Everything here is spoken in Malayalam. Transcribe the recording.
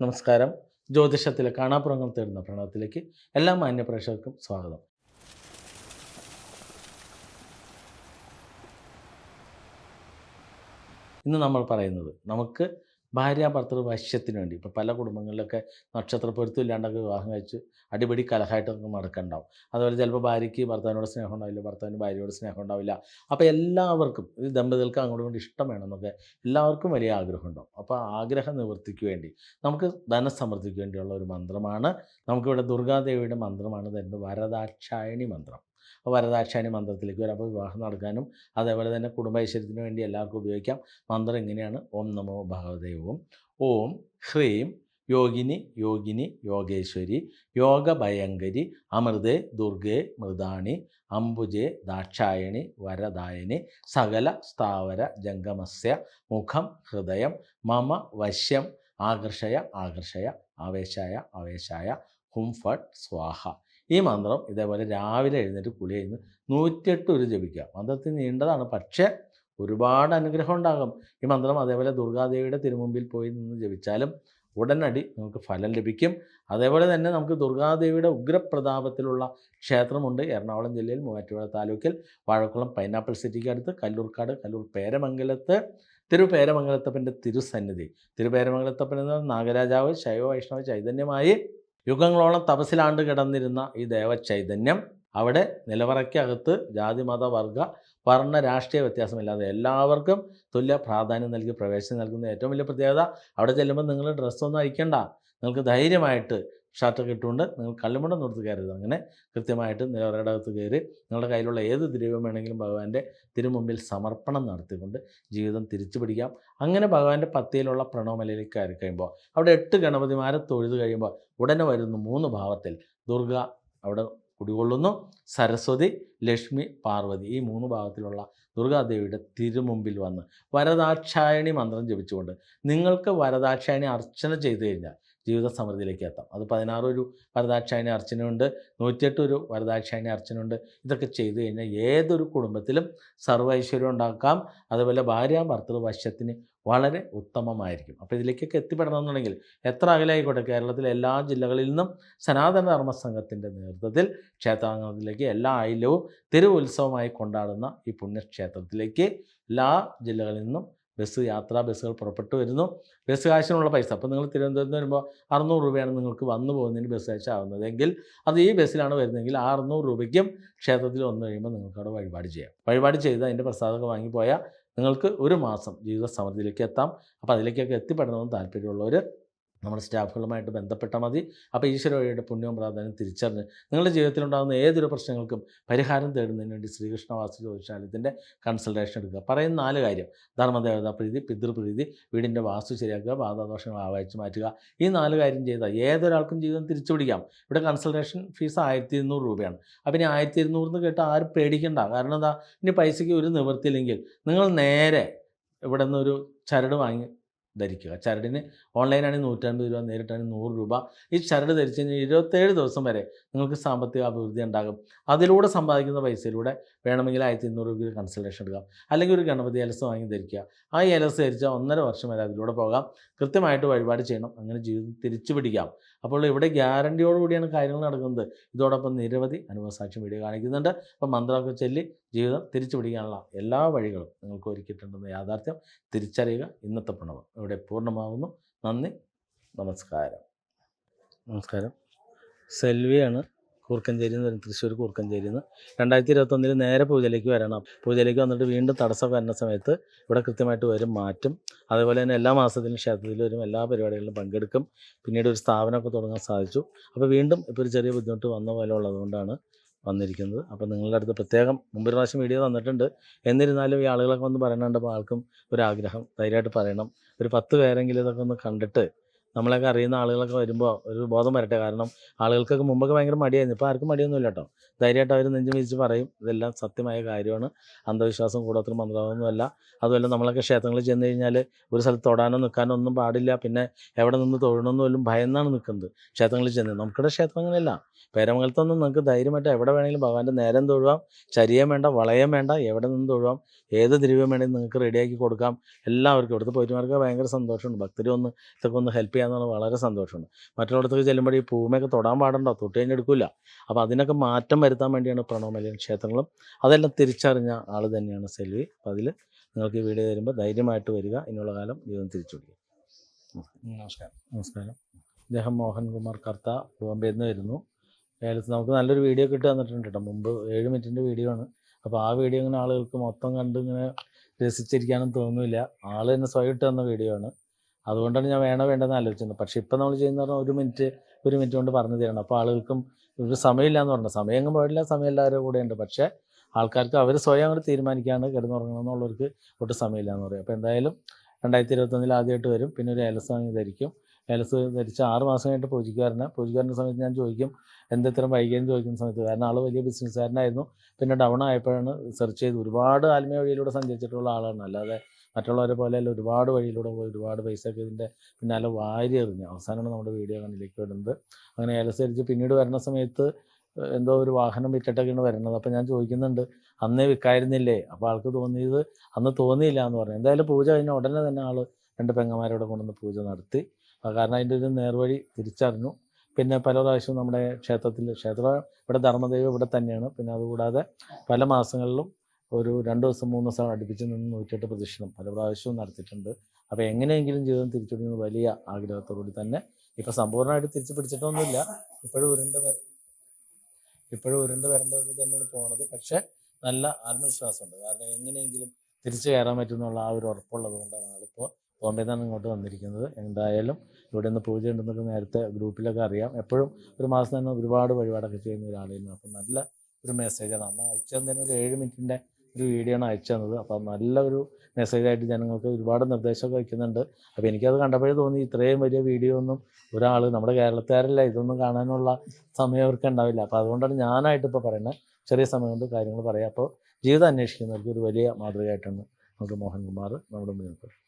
നമസ്കാരം. ജ്യോതിഷത്തിലെ കാണാപ്പുറങ്ങൾ തേടുന്ന പ്രണവത്തിലേക്ക് എല്ലാ മാന്യപ്രേക്ഷകർക്കും സ്വാഗതം. ഇന്ന് നമ്മൾ പറയുന്നത് നമുക്ക് ഭാര്യ ഭർത്തൃ വശ്യത്തിന് വേണ്ടി. ഇപ്പോൾ പല കുടുംബങ്ങളിലൊക്കെ നക്ഷത്ര പൊരുത്തം ഇല്ലാണ്ടൊക്കെ വിവാഹം കഴിച്ച് അടിപൊളി കലഹായിട്ടൊക്കെ നടക്കുന്നുണ്ടാവും അതുപോലെ ചിലപ്പോൾ ഭാര്യയ്ക്ക് ഭർത്താവിനോട് സ്നേഹം ഉണ്ടാവില്ല ഭർത്താവിന് ഭാര്യയോട് സ്നേഹം ഉണ്ടാവില്ല അപ്പോൾ എല്ലാവർക്കും ഈ ദമ്പതികൾക്ക് അങ്ങോട്ടും കൊണ്ട് ഇഷ്ടം വേണമെന്നൊക്കെ എല്ലാവർക്കും വലിയ ആഗ്രഹം ഉണ്ടാവും അപ്പോൾ ആഗ്രഹം നിവൃത്തിക്ക് വേണ്ടി നമുക്ക് ധനസമൃദ്ധിക്ക് വേണ്ടിയുള്ള ഒരു മന്ത്രമാണ്. നമുക്കിവിടെ ദുർഗാദേവിയുടെ മന്ത്രമാണ്. തരുന്നത് വരദാക്ഷായണി മന്ത്രം. വരദാക്ഷായണി മന്ത്രത്തിലേക്ക് വരാം. അപ്പോൾ വിവാഹം നടക്കാനും അതേപോലെ തന്നെ കുടുംബ കുടുംബൈശ്വര്യത്തിന് വേണ്ടി എല്ലാവർക്കും ഉപയോഗിക്കാം. മന്ത്രം ഇങ്ങനെയാണ്. ഓം നമോ ഭഗവതേ. ഓം ഹ്രീം യോഗിനി യോഗിനി യോഗേശ്വരി യോഗഭയങ്കരി അമൃതേ ദുർഗേ മൃദാണി അംബുജേ ദാക്ഷായണി വരദായനി സകല സ്ഥാവര ജംഗമസ്യ മുഖം ഹൃദയം മമ വശ്യം ആകർഷയ ആകർഷയ ആവേശായ ആവേശായ ഹും ഫട്ട് സ്വാഹ. ഈ മന്ത്രം ഇതേപോലെ രാവിലെ എഴുന്നേറ്റ് കുളി കഴിഞ്ഞ് നൂറ്റിയെട്ട് ഒരു ജപിക്കുക. മന്ത്രത്തിന് നീണ്ടതാണ്. പക്ഷേ ഒരുപാട് അനുഗ്രഹം ഉണ്ടാകും. ഈ മന്ത്രം അതേപോലെ ദുർഗാദേവിയുടെ തിരുമുമ്പിൽ പോയി നിന്ന് ജപിച്ചാലും ഉടനടി നമുക്ക് ഫലം ലഭിക്കും. അതേപോലെ തന്നെ നമുക്ക് ദുർഗാദേവിയുടെ ഉഗ്രപ്രതാപത്തിലുള്ള ക്ഷേത്രമുണ്ട്. എറണാകുളം ജില്ലയിൽ മൂവാറ്റുപുഴ താലൂക്കിൽ. വാഴക്കുളം പൈനാപ്പിൾ സിറ്റിക്ക് അടുത്ത്. കല്ലൂർക്കാട് കല്ലൂർ പേരമംഗലത്ത്. തിരുപേരമംഗലത്തപ്പന്റെ തിരുസന്നിധി. തിരുപേരമംഗലത്തപ്പൻ എന്ന നാഗരാജാവ് ശൈവ വൈഷ്ണവ ചൈതന്യമായി യുഗങ്ങളോളം തപസിലാണ്ട് കിടന്നിരുന്ന ഈ ദേവചൈതന്യം അവിടെ നിലവറയ്ക്കകത്ത് ജാതി മത വർഗ വർണ രാഷ്ട്രീയ വ്യത്യാസമില്ലാതെ എല്ലാവർക്കും തുല്യ പ്രാധാന്യം നൽകി പ്രവേശനം നൽകുന്ന ഏറ്റവും വലിയ പ്രത്യേകത. അവിടെ ചെല്ലുമ്പോൾ നിങ്ങൾ ഡ്രസ്സൊന്നും അയക്കണ്ട നിങ്ങൾക്ക് ധൈര്യമായിട്ട് ഷർട്ടൊക്കെ ഇട്ടുകൊണ്ട് നിങ്ങൾ കള്ളുമുണ്ടം നിർത്ത് കയറരുത്. അങ്ങനെ കൃത്യമായിട്ട് നിലവറയുടെ കയറി നിങ്ങളുടെ കയ്യിലുള്ള ഏത് ദ്രവ്യം വേണമെങ്കിലും ഭഗവാന്റെ തിരുമുമ്പിൽ സമർപ്പണം നടത്തിക്കൊണ്ട് ജീവിതം തിരിച്ചു പിടിക്കാം. അങ്ങനെ ഭഗവാന്റെ പത്തിയിലുള്ള പ്രണവമലയിലേക്ക് കയറി കഴിയുമ്പോൾ അവിടെ എട്ട് ഗണപതിമാരെ തൊഴുത് കഴിയുമ്പോൾ ഉടനെ വരുന്ന മൂന്ന് ഭാവത്തിൽ ദുർഗ അവിടെ കുടികൊള്ളുന്നു സരസ്വതി ലക്ഷ്മി പാർവതി. ഈ മൂന്ന് ഭാഗത്തിലുള്ള ദുർഗാദേവിയുടെ തിരുമുമ്പിൽ വന്ന് വരദാക്ഷായണി മന്ത്രം ജപിച്ചുകൊണ്ട് നിങ്ങൾക്ക് വരദാക്ഷായണി അർച്ചന ചെയ്തു കഴിഞ്ഞാൽ ജീവിത സമൃദ്ധിയിലേക്ക് എത്താം. അത് പതിനാറ് ഒരു വരദാക്ഷായണി അർച്ചനയുണ്ട്. നൂറ്റിയെട്ട് ഒരു വരദാക്ഷായണി അർച്ചനയുണ്ട്. ഇതൊക്കെ ചെയ്തു കഴിഞ്ഞാൽ ഏതൊരു കുടുംബത്തിലും സർവ ഐശ്വര്യം ഉണ്ടാക്കാം. അതുപോലെ ഭാര്യ ഭർത്തൃ വശ്യത്തിന് വളരെ ഉത്തമമായിരിക്കും. അപ്പോൾ ഇതിലേക്കൊക്കെ എത്തിപ്പെടണമെന്നുണ്ടെങ്കിൽ എത്ര അകലായിക്കോട്ടെ കേരളത്തിലെ എല്ലാ ജില്ലകളിൽ നിന്നും സനാതന ധർമ്മ സംഘത്തിന്റെ നേതൃത്വത്തിൽ ക്ഷേത്രാംഗണത്തിലേക്ക് എല്ലാ ആയില്യവും തിരുവുത്സവമായി കൊണ്ടാടുന്ന ഈ പുണ്യക്ഷേത്രത്തിലേക്ക് എല്ലാ ജില്ലകളിൽ നിന്നും ബസ് യാത്രാ ബസ്സുകൾ പുറപ്പെട്ടു വരുന്നു. ബസ് കാശിനുള്ള പൈസ. അപ്പോൾ നിങ്ങൾ തിരുവനന്തപുരത്ത് വരുമ്പോൾ അറുന്നൂറ് രൂപയാണ് നിങ്ങൾക്ക് വന്നു പോകുന്നതിന് ബസ് കാശ് ആവുന്നതെങ്കിൽ അത് ഈ ബസ്സിലാണ് വരുന്നതെങ്കിൽ ആ അറുന്നൂറ് രൂപയ്ക്കും ക്ഷേത്രത്തിൽ വന്നു കഴിയുമ്പോൾ നിങ്ങൾക്ക് അവിടെ വഴിപാട് ചെയ്യാം. വഴിപാട് ചെയ്ത് അതിന്റെ പ്രസാദമൊക്കെ വാങ്ങിപ്പോയാൽ നിങ്ങൾക്ക് ഒരു മാസം ജീവിത സമൃദ്ധിയിലേക്ക് എത്താം. അപ്പോൾ അതിലേക്കൊക്കെ എത്തിപ്പെടണമെന്ന് താല്പര്യമുള്ളവർ നമ്മുടെ സ്റ്റാഫുകളുമായിട്ട് ബന്ധപ്പെട്ടാൽ മതി. അപ്പോൾ ഈശ്വര വഴിയുടെ പുണ്യവും പ്രാധാന്യം തിരിച്ചറിഞ്ഞ് നിങ്ങളുടെ ജീവിതത്തിലുണ്ടാകുന്ന ഏതൊരു പ്രശ്നങ്ങൾക്കും പരിഹാരം തേടുന്നതിന് വേണ്ടി ശ്രീകൃഷ്ണ വാസ്തു ജ്യോതിഷാലയത്തിന്റെ കൺസൾട്ടേഷൻ എടുക്കുക. പറയുന്ന നാല് കാര്യം. ധർമ്മദേവതാ പ്രീതി പിതൃപ്രീതി വീടിന്റെ വാസ്തു ശരിയാക്കുക ബാധാദോഷങ്ങൾ ആവാഹിച്ച് മാറ്റുക. ഈ നാല് കാര്യം ചെയ്താൽ ഏതൊരാൾക്കും ജീവിതം തിരിച്ചു പിടിക്കാം ഇവിടെ കൺസൾട്ടേഷൻ ഫീസ് ആയിരത്തി ഇരുന്നൂറ് രൂപയാണ്. അപ്പം ഇനി ആയിരത്തി ഇരുന്നൂറിന് കേട്ട് ആരും പേടിക്കണ്ട. കാരണം എന്താ? ഇനി പൈസയ്ക്ക് ഒരു നിവൃത്തിയില്ലെങ്കിൽ നിങ്ങൾ നേരെ ഇവിടെ നിന്ന് ഒരു ചരട് വാങ്ങി ധരിക്കുക. ചരടിന് ഓൺലൈനാണെങ്കിൽ നൂറ്റൻപത് രൂപ നേരിട്ടാണെങ്കിൽ നൂറ് രൂപ. ഈ ചരട് ധരിച്ചു കഴിഞ്ഞാൽ ഇരുപത്തേഴ് ദിവസം വരെ നിങ്ങൾക്ക് സാമ്പത്തിക അഭിവൃദ്ധി ഉണ്ടാകും. അതിലൂടെ സമ്പാദിക്കുന്ന പൈസയിലൂടെ വേണമെങ്കിൽ ആയിരത്തി ഇരുന്നൂറ് രൂപയ്ക്ക് കൺസൾട്ടേഷൻ എടുക്കാം. അല്ലെങ്കിൽ ഒരു ഗണപതി എലസ് വാങ്ങി ധരിക്കുക. ആ എലസ് ധരിച്ചാൽ ഒന്നര വർഷം വരെ അതിലൂടെ പോകാം. കൃത്യമായിട്ട് വഴിപാട് ചെയ്യണം. അങ്ങനെ ജീവിതം തിരിച്ചു പിടിക്കാം. അപ്പോൾ ഇവിടെ ഗ്യാരണ്ടിയോടുകൂടിയാണ് കാര്യങ്ങൾ നടക്കുന്നത്. ഇതോടൊപ്പം നിരവധി അനുഭവസാക്ഷ്യം വീഡിയോ കാണിക്കുന്നുണ്ട്. അപ്പോൾ മന്ത്രമൊക്കെ ചൊല്ലി ജീവിതം തിരിച്ചു പിടിക്കാനുള്ള എല്ലാ വഴികളും നിങ്ങൾക്ക് ഒരുക്കിയിട്ടുണ്ടെന്ന യാഥാർത്ഥ്യം തിരിച്ചറിയുക. ഇന്നത്തെ പ്രണവം. ഇവിടെ പൂർണമാകുന്നു നന്ദി. നമസ്കാരം. നമസ്കാരം. സെൽവിയാണ് കൂർക്കഞ്ചേരി എന്ന് പറയുന്നത് തൃശ്ശൂർ കൂർക്കഞ്ചേരിയിൽ നിന്ന്. രണ്ടായിരത്തി ഇരുപത്തൊന്നിൽ നേരെ പൂജയിലേക്ക് വരണം. പൂജയിലേക്ക് വന്നിട്ട് വീണ്ടും തടസ്സം വരുന്ന സമയത്ത് ഇവിടെ കൃത്യമായിട്ട് വരും മാറ്റും. അതുപോലെ തന്നെ എല്ലാ മാസത്തിലും ക്ഷേത്രത്തിൽ വരും. എല്ലാ പരിപാടികളിലും പങ്കെടുക്കും. പിന്നീട് ഒരു സ്ഥാപനമൊക്കെ തുടങ്ങാൻ സാധിച്ചു. അപ്പോൾ വീണ്ടും ഇപ്പോൾ ഒരു ചെറിയ ബുദ്ധിമുട്ട് വന്ന പോലെ ഉള്ളതുകൊണ്ടാണ് വന്നിരിക്കുന്നത്. അപ്പോൾ നിങ്ങളുടെ അടുത്ത് പ്രത്യേകം മുമ്പ് പ്രാവശ്യം വീഡിയോ തന്നിട്ടുണ്ട്. എന്നിരുന്നാലും ഈ ആളുകളൊക്കെ വന്ന് പറയുന്നുണ്ട് അപ്പോൾ ആൾക്കും ഒരാഗ്രഹം ധൈര്യമായിട്ട് പറയണം. ഒരു പത്ത് പേരെങ്കിലും ഇതൊക്കെ ഒന്ന് കണ്ടിട്ട് നമ്മളൊക്കെ അറിയുന്ന ആളുകളൊക്കെ വരുമ്പോൾ ഒരു ബോധം വരട്ടെ. കാരണം ആളുകൾക്കൊക്കെ മുമ്പൊക്കെ ഭയങ്കര മടിയായിരുന്നു. ഇപ്പോൾ ആർക്കും മടിയൊന്നുമില്ല കേട്ടോ. ധൈര്യമായിട്ട് അവർ നെഞ്ചും വിരിച്ച് പറയും. ഇതെല്ലാം സത്യമായ കാര്യമാണ്. അന്ധവിശ്വാസം കൂടത്തിൽ മന്ത്രമൊന്നുമല്ല അതുമല്ല നമ്മളൊക്കെ ക്ഷേത്രങ്ങളിൽ ചെന്ന് കഴിഞ്ഞാൽ ഒരു സ്ഥലത്ത് തൊടാനോ നിൽക്കാനോ ഒന്നും പാടില്ല. പിന്നെ എവിടെ നിന്ന് തൊഴണമെന്ന് പോലും ഭയന്നാണ് നിൽക്കുന്നത് ക്ഷേത്രങ്ങളിൽ ചെന്ന്. നമുക്കിവിടെ ക്ഷേത്രങ്ങളില്ല പേരമംഗലത്തൊന്നും നമുക്ക് ധൈര്യമായിട്ട് എവിടെ വേണമെങ്കിലും ഭഗവാന്റെ നേരം തൊഴുവാം. ചരിയം വേണ്ട വളയം വേണ്ട എവിടെ നിന്ന് തൊഴുവാം. ഏത് ദ്രവ്യം വേണമെങ്കിലും നിങ്ങൾക്ക് റെഡിയാക്കി കൊടുക്കാം. എല്ലാവർക്കും ഇവിടുത്തെ പോയിട്ടുമാർക്ക് ഭയങ്കര സന്തോഷമുണ്ട്. ഭക്തരും ഒന്ന് ഇതൊക്കെ ഒന്ന് ഹെൽപ്പ് ചെയ്യാൻ എന്ന് വളരെ സന്തോഷമുണ്ട് മറ്റുള്ളിടത്തേക്ക് ചെല്ലുമ്പോൾ ഈ പൂമയൊക്കെ തൊടാൻ പാടുണ്ടോ? തൊട്ട് കഴിഞ്ഞ് എടുക്കില്ല അപ്പോൾ അതിനൊക്കെ മാറ്റം വരുത്താൻ വേണ്ടിയാണ് പ്രണവ് മലയൻ ക്ഷേത്രങ്ങളും. അതെല്ലാം തിരിച്ചറിഞ്ഞ ആൾ തന്നെയാണ് സെൽവി. അപ്പോൾ അതിൽ നിങ്ങൾക്ക് ഈ വീഡിയോ തരുമ്പോൾ ധൈര്യമായിട്ട് വരിക. ഇനിയുള്ള കാലം ജീവിതം തിരിച്ചു പിടിക്കുക നമസ്കാരം. നമസ്കാരം. അദ്ദേഹം മോഹൻകുമാർ കർത്ത ബോംബെയിൽ നിന്ന് വരുന്നു. ഏലത്ത് നമുക്ക് നല്ലൊരു വീഡിയോ കിട്ടി തന്നിട്ടുണ്ട് കേട്ടോ. മുമ്പ് ഏഴ് മിനിറ്റിന്റെ വീഡിയോ ആണ്. അപ്പോൾ ആ വീഡിയോ ഇങ്ങനെ ആളുകൾക്ക് മൊത്തം കണ്ട് ഇങ്ങനെ രസിച്ചിരിക്കാനും തോന്നുന്നില്ല. ആൾ തന്നെ സ്വയം ഇട്ട് തന്ന വീഡിയോ ആണ്. അതുകൊണ്ടാണ് ഞാൻ വേണോ വേണ്ടെന്ന് ആലോചിക്കുന്നത് പക്ഷേ ഇപ്പം നമ്മൾ ചെയ്യുന്ന പറഞ്ഞാൽ ഒരു മിനിറ്റ് ഒരു മിനിറ്റ് കൊണ്ട് പറഞ്ഞു തരണം. അപ്പോൾ ആളുകൾക്കും ഒരു സമയമില്ല എന്ന് പറഞ്ഞു സമയം എങ്ങും പോയില്ല സമയം എല്ലാവരും കൂടെ ഉണ്ട്. പക്ഷേ ആൾക്കാർക്ക് അവർ സ്വയം അങ്ങോട്ട് തീരുമാനിക്കാണ്ട് കിടന്നുറങ്ങണം എന്നുള്ളവർക്ക് ഒട്ടും സമയമില്ല എന്ന് പറയും. അപ്പോൾ എന്തായാലും രണ്ടായിരത്തി ഇരുപത്തൊന്നിൽ ആദ്യമായിട്ട് വരും. പിന്നെ ഒരു ഏലസ് വാങ്ങി ധരിക്കും. ഏലസ് ധരിച്ച് ആറ് മാസം കഴിഞ്ഞിട്ട് പൂജിക്കാരനെ പൂജിക്കാരന്റെ സമയത്ത് ഞാൻ ചോദിക്കും എന്തെത്ര വൈകിയെന്ന് ചോദിക്കുന്ന സമയത്ത്? കാരണം ആൾ വലിയ ബിസിനസ്സുകാരനായിരുന്നു പിന്നെ ഡൗൺ ആയപ്പോഴാണ് സെർച്ച് ചെയ്ത് ഒരുപാട് ആത്മീയ വഴിയിലൂടെ സഞ്ചരിച്ചിട്ടുള്ള ആളാണ്. അല്ലാതെ മറ്റുള്ളവരെ പോലെയല്ല ഒരുപാട് വഴിയിലൂടെ പോയി ഒരുപാട് പൈസ ഒക്കെ ഇതിന്റെ പിന്നാലെ വാരി എറിഞ്ഞ്. അവസാനമാണ് നമ്മുടെ വീഡിയോ കണ്ണിലേക്ക് വിടുന്നത് അങ്ങനെ ഏലസരിച്ച് പിന്നീട് വരുന്ന സമയത്ത് എന്തോ ഒരു വാഹനം വിറ്റിട്ടൊക്കെയാണ് വരുന്നത്. അപ്പോൾ ഞാൻ ചോദിക്കുന്നുണ്ട് അന്നേ വിൽക്കായിരുന്നില്ലേ? അപ്പോൾ ആൾക്ക് തോന്നിയത് അന്ന് തോന്നിയില്ല എന്ന് പറഞ്ഞു. എന്തായാലും പൂജ കഴിഞ്ഞ ഉടനെ തന്നെ ആൾ രണ്ട് പെങ്ങന്മാരോടെ കൊണ്ടുവന്ന് പൂജ നടത്തി. കാരണം അതിന്റെ ഒരു നേർവഴി തിരിച്ചറിഞ്ഞു. പിന്നെ പല പ്രാവശ്യവും നമ്മുടെ ക്ഷേത്രത്തിൽ ക്ഷേത്രം ഇവിടെ ധർമ്മദേവി ഇവിടെ തന്നെയാണ്. പിന്നെ അതുകൂടാതെ പല മാസങ്ങളിലും ഒരു രണ്ട് ദിവസം മൂന്ന് ദിവസം അടുപ്പിച്ച് നിന്ന് നൂറ്റിയെട്ട് പ്രദക്ഷിണം പല പ്രാവശ്യവും നടത്തിയിട്ടുണ്ട്. അപ്പോൾ എങ്ങനെയെങ്കിലും ജീവിതം തിരിച്ചുപിടിക്കുന്ന വലിയ ആഗ്രഹത്തോടുകൂടി തന്നെ. ഇപ്പം സമ്പൂർണമായിട്ട് തിരിച്ചു പിടിച്ചിട്ടൊന്നുമില്ല. ഇപ്പോഴും ഉരുണ്ട് ഇപ്പോഴും ഉരുണ്ട് വരേണ്ടത് തന്നെയാണ് പോണത്. പക്ഷേ നല്ല ആത്മവിശ്വാസമുണ്ട്. കാരണം എങ്ങനെയെങ്കിലും തിരിച്ചു കയറാൻ പറ്റുമെന്നുള്ള ആ ഒരു ഉറപ്പുള്ളത് കൊണ്ടാണ് ആളിപ്പോൾ ബോംബെയിൽ നിന്നാണ് ഇങ്ങോട്ട് വന്നിരിക്കുന്നത്. എന്തായാലും ഇവിടെ നിന്ന് പൂജ ഉണ്ടെന്നൊക്കെ നേരത്തെ ഗ്രൂപ്പിലൊക്കെ അറിയാം. എപ്പോഴും ഒരു മാസം തന്നെ ഒരുപാട് വഴിപാടൊക്കെ ചെയ്യുന്ന ഒരാളായിരുന്നു അപ്പം നല്ല ഒരു മെസ്സേജാണ് അന്ന് അയച്ചു തന്നെ ഒരു ഏഴ് മിനിറ്റിന്റെ ഒരു വീഡിയോ ആണ് അയച്ചു തന്നത്. അപ്പം നല്ലൊരു മെസ്സേജായിട്ട് ജനങ്ങൾക്ക് ഒരുപാട് നിർദ്ദേശമൊക്കെ വയ്ക്കുന്നുണ്ട് അപ്പോൾ എനിക്കത് കണ്ടപ്പോഴേ തോന്നി ഇത്രയും വലിയ വീഡിയോ ഒന്നും ഒരാൾ നമ്മുടെ കേരളത്തുകാരല്ല ഇതൊന്നും കാണാനുള്ള സമയം അവർക്ക് ഉണ്ടാവില്ല. അപ്പോൾ അതുകൊണ്ടാണ് ഞാനായിട്ട് ഇപ്പോൾ പറയുന്നത്. ചെറിയ സമയം കൊണ്ട് കാര്യങ്ങൾ പറയാം. അപ്പോൾ ജീവിതം അന്വേഷിക്കുന്നവർക്ക് ഒരു വലിയ മാതൃകയായിട്ടാണ് നമുക്ക് മോഹൻകുമാർ നമ്മുടെ മുന്നിൽ